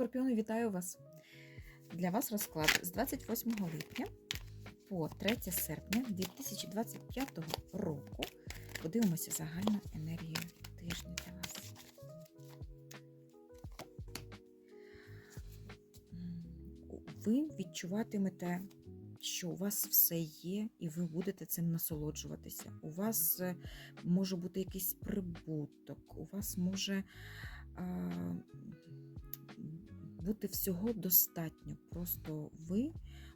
Скорпіони, вітаю вас! Для вас розклад з 28 липня по 3 серпня 2025 року. Подивимося загальну енергію тижня для вас. Ви відчуватимете, що у вас все є, і ви будете цим насолоджуватися. У вас е, може бути якийсь прибуток, у вас може а, бути всього достатньо. Просто ви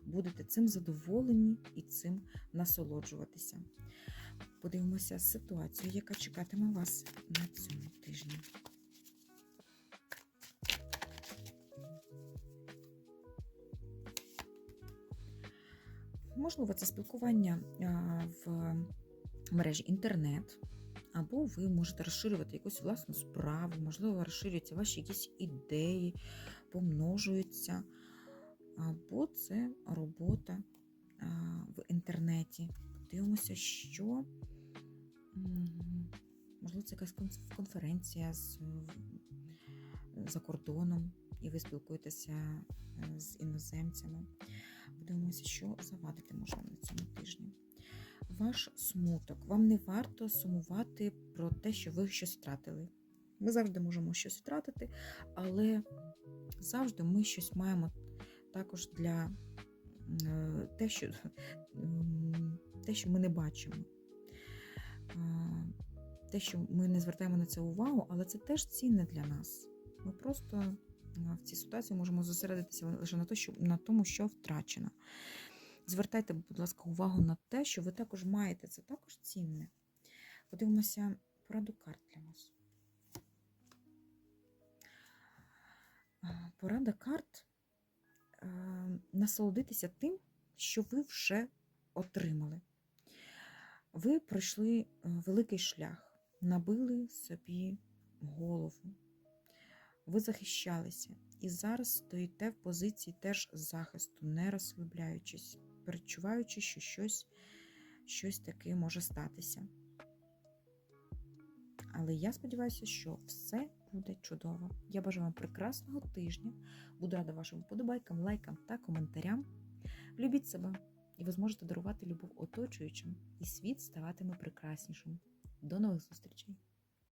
будете цим задоволені і цим насолоджуватися. Подивимося ситуацію, яка чекатиме вас на цьому тижні. Можливо, це спілкування в мережі інтернет, або ви можете розширювати якусь власну справу, можливо, розширюються ваші якісь ідеї, помножуються, або це робота в інтернеті. Подивимося, що можливо, це якась конференція з, за кордоном, і ви спілкуєтеся е, з іноземцями. Подивимося, що завадити може на цьому тижні. Ваш смуток. Вам не варто сумувати про те, що ви щось втратили. Ми завжди можемо щось втратити, але завжди ми щось маємо також для е, те, що, те, що ми не бачимо. Е, Те, що ми не звертаємо на це увагу, але це теж цінне для нас. Ми просто е, в цій ситуації можемо зосередитися лише на, те, що, на тому, що втрачено. Звертайте, будь ласка, увагу на те, що ви також маєте. Це також цінне. Подивимося пораду карт Порада карт е, насолодитися тим, що ви вже отримали. Ви пройшли е, великий шлях, набили собі голову, ви захищалися і зараз стоїте в позиції теж захисту, не розслабляючись, перечуваючи, що щось, щось таке може статися. Але я сподіваюся, що все буде чудово. Я бажаю вам прекрасного тижня. Буду рада вашим вподобайкам, лайкам та коментарям. Любіть себе, і ви зможете дарувати любов оточуючим, і світ ставатиме прекраснішим. До нових зустрічей!